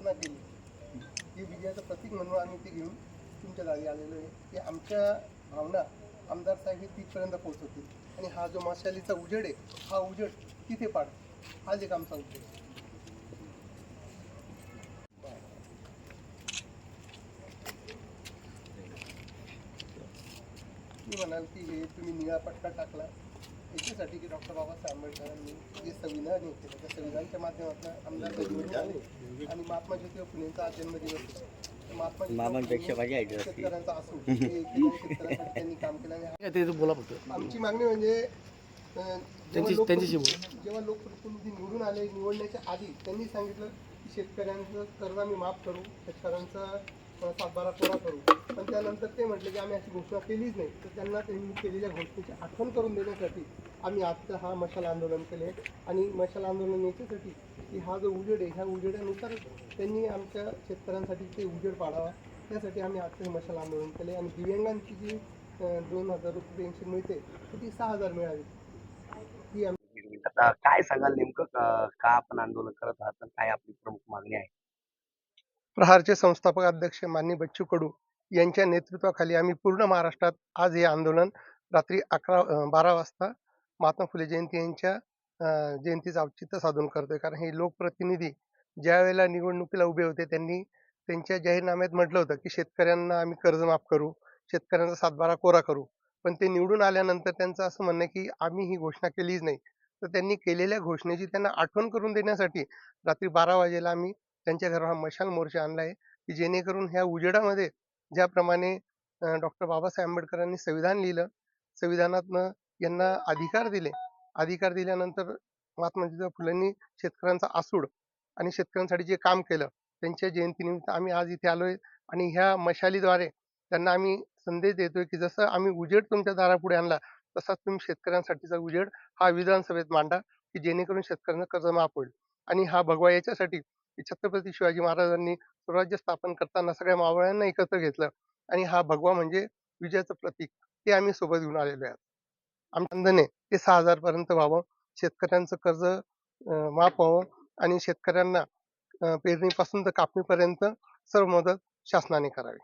स्थापना केली. ही विजयाचं प्रतीक म्हणून आम्ही ते घेऊन तुमच्या जागी आलेलो आहे. की आमच्या भावना आमदार साहेब हे तिथपर्यंत पोहोचवतील. आणि हा जो माशालीचा उजेड आहे हा उजेड तिथे पाड. हाच एक आमचा उद्देश. आहे. मी म्हणाल की हे तुम्ही निळा पट्टा टाकला. याच्यासाठी की डॉक्टर बाबासाहेब आंबेडकरांनी जे संविधान होते त्या संविधानच्या माध्यमातून आमदार निवडून आले. आणि महात्मा ज्योतिबा फुलेंचा आज जन्मदिवस तर महात्मा ज्योतिबा मामांपेक्षा फुले माझी आयडिया असते. शेतकऱ्यांचा असो हे शेतकऱ्यांसाठी त्यांनी काम केलं आणि ते बोला फक्त आमची मागणी म्हणजे अं, जेव्हा त्यांची- लोक- त्यांच्याशी बोल. जेव्हा लोकप्रतिनिधी निवडून आले निवडण्याच्या आधी त्यांनी सांगितलं की शेतकऱ्यांचं कर्ज आम्ही माफ करू शेतकऱ्यांचा सातबारा कोरा करू. पण त्यानंतर ते म्हटले की आम्ही अशी घोषणा केलीच नाही. तर त्यांना त्यांनी केलेल्या घोषणेची आठवण करून देण्यासाठी आम्ही आजचं हा मशाल आंदोलन केले. आणि मशाल आंदोलन याच्यासाठी की हा जो उजेड आहे ह्या उजेडानुसार त्यांनी आमच्या शेतकऱ्यांसाठी ते उजेड पाडावा. त्यासाठी आम्ही आजचं हे मशाल आंदोलन केले. आणि दिव्यांगांची जी दोन हजार रुपये पेन्शन मिळते तर ती सहा हजार मिळावी ही आम्ही आता काय सांगाल नेमकं? का आपण आंदोलन करत आहात? आणि काय आपली प्रमुख मागणी आहे? प्रहारचे संस्थापक अध्यक्ष मान्य बच्चू कडू यांच्या नेतृत्वाखाली आम्ही पूर्ण महाराष्ट्रात आज हे आंदोलन रात्री अकरा बारा वाजता महात्मा फुले जयंती यांच्या जयंतीचं औचित्य साधून करतोय. कारण हे लोकप्रतिनिधी ज्या वेळेला निवडणुकीला उभे होते त्यांनी त्यांच्या जाहीरनाम्यात म्हटलं होतं की शेतकऱ्यांना आम्ही कर्जमाफ करू शेतकऱ्यांचा सातबारा कोरा करू. पण ते निवडून आल्यानंतर त्यांचं असं म्हणणं आहे की आम्ही ही घोषणा केलीच नाही. तर त्यांनी केलेल्या घोषणेची त्यांना आठवण करून देण्यासाठी रात्री बारा वाजेला आम्ही त्यांच्या घरावर हा मशाल मोर्चा आणला आहे की जेणेकरून ह्या उजेडामध्ये ज्याप्रमाणे डॉक्टर बाबासाहेब आंबेडकरांनी संविधान लिहिलं संविधानातनं यांना अधिकार दिले. अधिकार दिल्यानंतर महात्मा ज्योतिबा फुलेंनी शेतकऱ्यांचा आसूड आणि शेतकऱ्यांसाठी जे काम केलं त्यांच्या जयंतीनिमित्त आम्ही आज इथे आलोय आणि ह्या मशालीद्वारे त्यांना आम्ही संदेश देतोय की जसं आम्ही उजेड तुमच्या दारापुढे आणला तसाच तुम्ही शेतकऱ्यांसाठीचा उजेड हा विधानसभेत मांडा की जेणेकरून शेतकऱ्यांना कर्ज माफ होईल. आणि हा भगवा याच्यासाठी छत्रपती शिवाजी महाराजांनी स्वराज्य स्थापन करताना सगळ्या मावळ्यांना एकत्र घेतलं आणि हा भगवा म्हणजे विजयाचं प्रतीक ते आम्ही सोबत घेऊन आलेलो आहोत आमच्या अंदाने ते सहा हजार पर्यंत व्हावं शेतकऱ्यांचं कर्ज माफ व्हावं आणि शेतकऱ्यांना पेरणीपासून तर कापणीपर्यंत सर्व मदत शासनाने करावी.